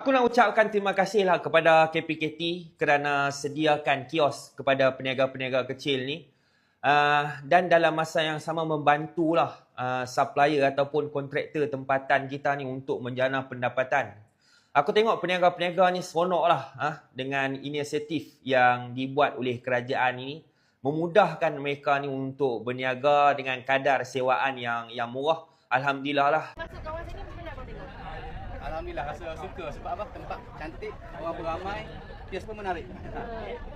Aku nak ucapkan terima kasih lah kepada KPKT kerana sediakan kios kepada peniaga-peniaga kecil ni. Uh, dan dalam masa yang sama membantulah uh, supplier ataupun kontraktor tempatan kita ni untuk menjana pendapatan. Aku tengok peniaga-peniaga ni seronok lah uh, dengan inisiatif yang dibuat oleh kerajaan ini memudahkan mereka ni untuk berniaga dengan kadar sewaan yang yang murah. Alhamdulillah lah. Alhamdulillah rasa suka sebab apa tempat cantik orang beramai kios pun menarik ha.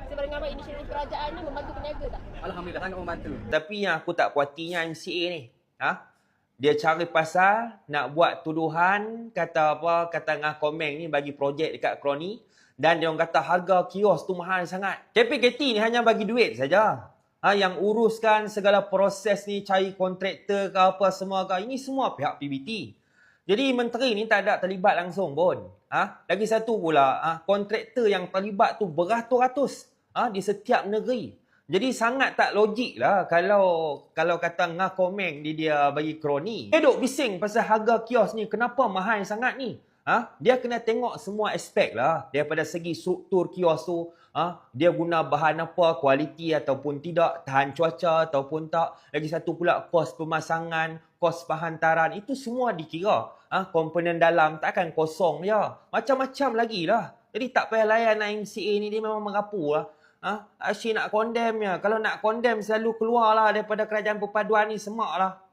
Sebab dengan apa inisiatif kerajaan ni membantu peniaga tak? Alhamdulillah sangat membantu Tapi yang aku tak puatinya MCA ni. Ha? Dia cari pasal nak buat tuduhan kata apa kata ngah komen ni bagi projek dekat Kroni dan dia orang kata harga kios tu mahal sangat. KPKT ni hanya bagi duit saja. Ha, yang uruskan segala proses ni cari kontraktor ke apa semua ke ini semua pihak PBT. Jadi menteri ni tak ada terlibat langsung pun. Ha? Lagi satu pula, ha? kontraktor yang terlibat tu beratus-ratus ha? di setiap negeri. Jadi sangat tak logik lah kalau kalau kata ngah komen di dia bagi kroni. Dia duk bising pasal harga kios ni kenapa mahal sangat ni. Ha? Dia kena tengok semua aspek lah. Daripada segi struktur kios tu, ha? dia guna bahan apa, kualiti ataupun tidak, tahan cuaca ataupun tak. Lagi satu pula kos pemasangan, kos penghantaran, itu semua dikira. Ha? Komponen dalam takkan kosong je. Macam-macam lagi lah. Jadi tak payah layan MCA ni, dia memang merapu lah. Ha? Asyik nak condemn ya. Kalau nak condemn selalu keluar lah daripada kerajaan perpaduan ni semak lah.